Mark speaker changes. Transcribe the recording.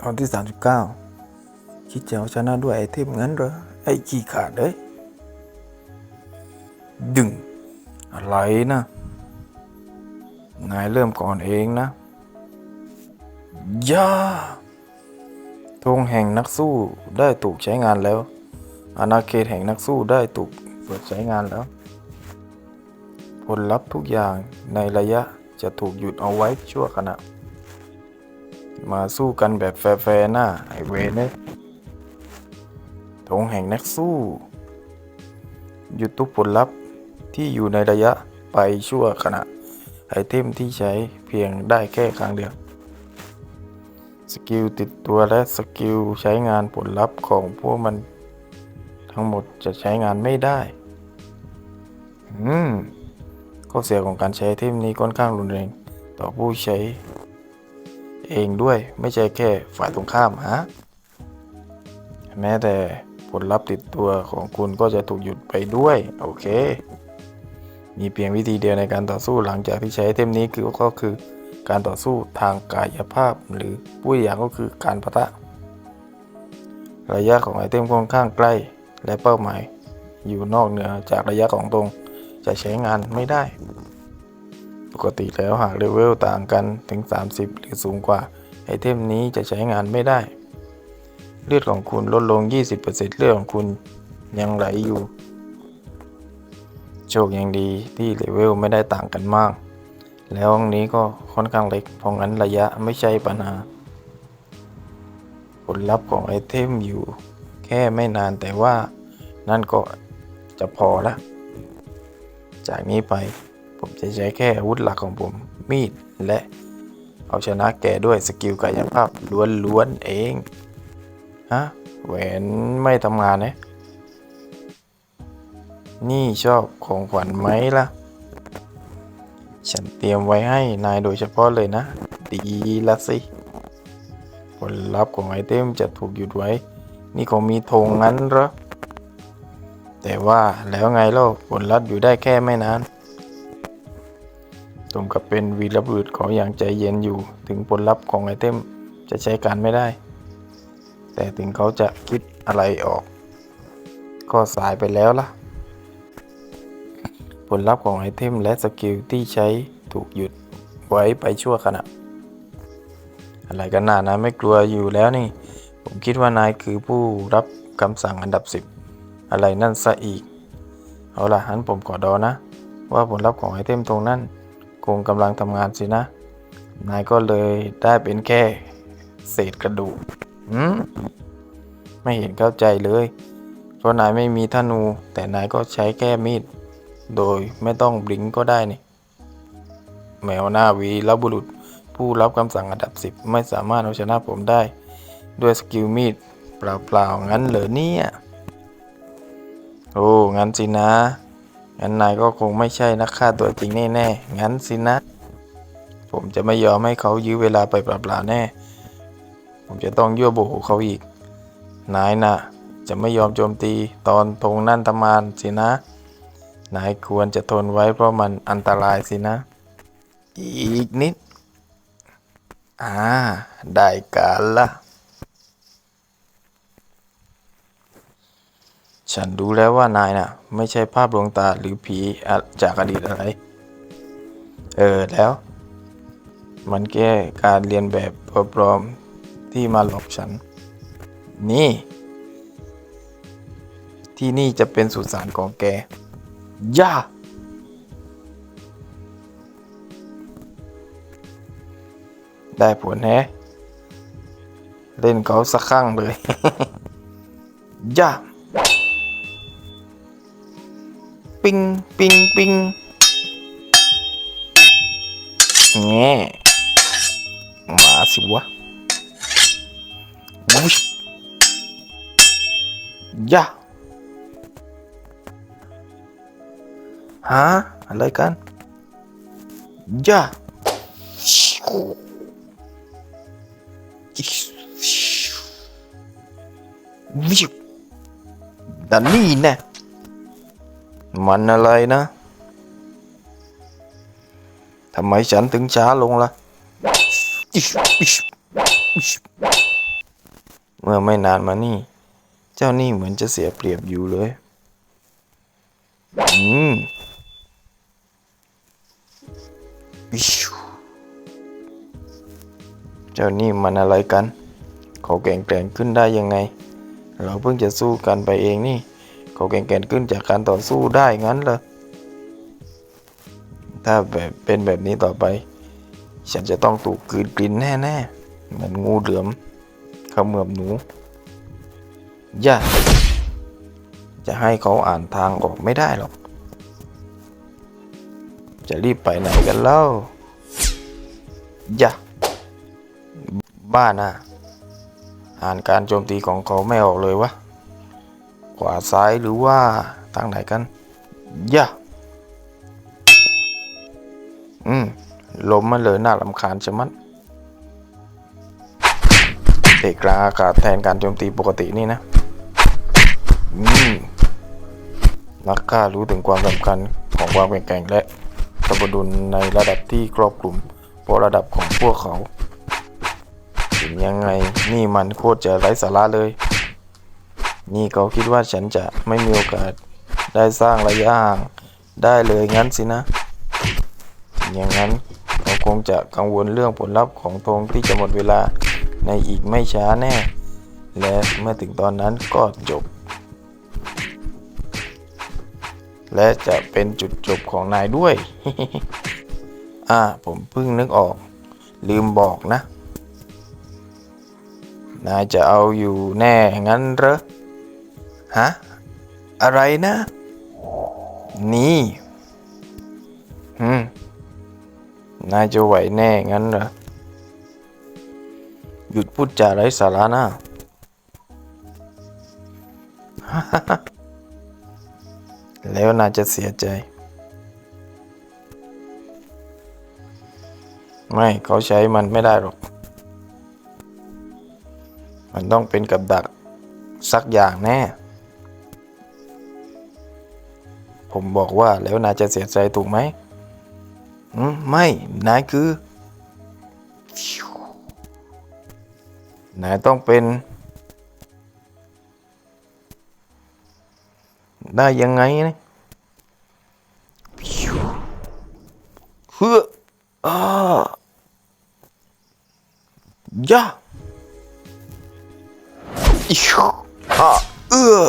Speaker 1: ตอนที่สามสิบเก้าคิดจะเอาชนะด้วยไอเทมงั้นเหรอ ไอขี้ขาดเลยดึง อะไรนะ นายเริ่มก่อนเองนะย่าธงแห่งนักสู้ได้ถูกใช้งานแล้ว อาณาเขตแห่งนักสู้ได้ถูกเปิดใช้งานแล้ว ผลลัพธ์ทุกอย่างในระยะจะถูกหยุดเอาไว้ชั่วขณะ มาสู้กันแบบแฟร์ๆน้าไอเวเนสธงแห่งนักสู้ หยุดทุกผลลัพธ์ที่อยู่ในระยะไปชั่วขณะ ไอเทมที่ใช้เพียงได้แค่ครั้งเดียว สกิลติดตัวและสกิลใช้งานผลลัพธ์ของพวกมัน ทั้งหมดจะใช้งานไม่ได้ อืมข้อเสียของการใช้เทมนี้ค่อนข้างรุนแรง ต่อผู้ใช้ เองด้วยไม่ใช่แค่ฝ่ายตรงข้ามฮะแม้แต่ผลลัพธ์ติดตัวของคุณก็จะถูกหยุดไปด้วย โอเค มีเพียงวิธีเดียวในการต่อสู้หลังจากที่ใช้ไอเทมนี้คือก็คือการต่อสู้ทางกายภาพ หรือผู้อีกอย่างก็คือการปะทะระยะของไอเทมค่อนข้างใกล้ และเป้าหมาย อยู่นอกเหนือจากระยะของตรง จะใช้งานไม่ได้ ปกติแล้วหากเลเวลต่างกันถึง 30 หรือสูงกว่า ไอเทมนี้จะใช้งานไม่ได้ เลือดของคุณลดลง 20%เลือดของคุณยังไหลอยู่ โชคยังดีที่เลเวลไม่ได้ต่างกันมาก แล้วห้องนี้ก็ค่อนข้างเล็ก เพราะงั้นระยะไม่ใช่ปัญหา ผลลัพธ์ของไอเทมอยู่ แค่ไม่นานแต่ว่านั่นก็จะพอละ จากนี้ไป ผมจะใช้แค่อาวุธหลักของผมมีดและเอาชนะแกด้วยสกิลกายภาพล้วนๆเอง ฮะ แหวนไม่ทำงานนะ นี่ชอบของขวัญไหมล่ะ ฉันเตรียมไว้ให้นายโดยเฉพาะเลยนะ ดีละสิ ผลลัพธ์ของไอเทมจะถูกหยุดไว้ นี่คงมีธงงั้นเหรอ แต่ว่าแล้วไงเล่าผลลัพธ์อยู่ได้แค่ไม่นาน ตรงกับเป็นวีรบุรุษของอย่างใจเย็นอยู่ถึงผลลัพธ์ของไอเทมจะใช้การไม่ได้ แต่ถึงเขาจะคิดอะไรออก ก็สายไปแล้วล่ะ ผลลัพธ์ของไอเทมและสกิลที่ใช้ถูกหยุดไว้ไปชั่วขณะ อะไรกันหนานะไม่กลัวอยู่แล้วนี่ ผมคิดว่านายคือผู้รับคำสั่งอันดับสิบอะไรนั่นซะอีก เอาล่ะฮันผมขอดอนะ ว่าผลลัพธ์ของไอเทมตรงนั้น คงกำลังทำงานสินะ นายก็เลยได้เป็นแค่เศษกระดูกหืมไม่เห็นเข้าใจเลย เพราะนายไม่มีธนู แต่นายก็ใช้แค่มีด โดยไม่ต้องบลิงก์ก็ได้นี่ แมวหน้าวีรบุรุษ ผู้รับคำสั่งอันดับสิบไม่สามารถเอาชนะผมได้ ด้วยสกิลมีด เปล่าๆงั้นเหรอเนี่ย โอ้ งั้นสินะ งั้นนายก็คงไม่ใช่นักฆ่าตัวจริงแน่ๆ งั้นสินะ ผมจะไม่ยอมให้เขายื้อเวลาไปเปล่าๆแน่ ผมจะต้องยั่วโมโหเขาอีก นายน่ะ จะไม่ยอมโจมตีตอนธงนั่นทำมานสินะ นายควรจะทนไว้เพราะมันอันตรายสินะ อีกนิด อ่า ได้การละ ฉันรู้แล้วว่านายน่ะ ไม่ใช่ภาพลวงตาหรือผีอจากอดีตอะไร เออแล้ว มันแค่การเรียนแบบปลอมๆที่มาหลอกฉัน นี่ ที่นี่จะเป็นสุสานของแก ย่าได้ผลแฮะเล่นเขาสักข้งเลย ย่า ปิงปิงปิงแง่มาสิวะวุ มันอะไรนะทำไมฉันถึงช้าลงล่ะ เมื่อไม่นานมานี่ เจ้านี่เหมือนจะเสียเปรียบอยู่เลย อืมเจ้านี่มันอะไรกัน เขาแก่งแกร่งขึ้นได้ยังไง เราเพิ่งจะสู้กันไปเองนี่ เขาแก่งแกร่งขึ้นจากการต่อสู้ได้งั้นเหรอถ้าแบบเป็นแบบนี้ต่อไป ฉันจะต้องถูกกืนกลินแน่ๆเหมือนงูเหลือมขมือบหนูย่าจะให้เขาอ่านทางออกไม่ได้หรอก จะรีบไปไหนกันเล่าย่าบ้าน่ะอ่านการโจมตีของเขาไม่ออกเลยวะ ขวาซ้ายหรือว่าทางไหนกันย่าอืมลมมันเลยน่าลำคาญชะมัดเตะกลางอากาศแทนการโจมตีปกตินี่นะอืมนักฆ่ารู้ถึงความสำคัญของความแข็งแกร่งและสมดุลในระดับที่ครอบคลุมเพราะระดับของพวกเขา ถึงยังไงนี่มันโคตรจะไร้สาระเลย นี่เขาคิดว่าฉันจะไม่มีโอกาสได้สร้างระยะห่างได้เลยงั้นสินะ อย่างนั้นเขาคงจะกังวลเรื่องผลลัพธ์ของธงที่จะหมดเวลาในอีกไม่ช้าแน่ และเมื่อถึงตอนนั้นก็จบ และจะเป็นจุดจบของนายด้วย อ่าผมเพิ่งนึกออก ลืมบอกนะ นายจะเอาอยู่แน่งั้นเหรอ ฮะ อะไรนะ นี่อืมนายจะไหวแน่งั้นเหรอ หยุดพูดจาไร้สาระนะแล้วนายจะเสียใจ ไม่เขาใช้มันไม่ได้หรอก มันต้องเป็นกับดักสักอย่างแน่ ผมบอกว่าแล้วนายจะเสียใจถูกไหมอืมไม่ นายคือนายต้องเป็น ได้ยังไงนะเฮ้ออ่ายะอิชอ่าเออ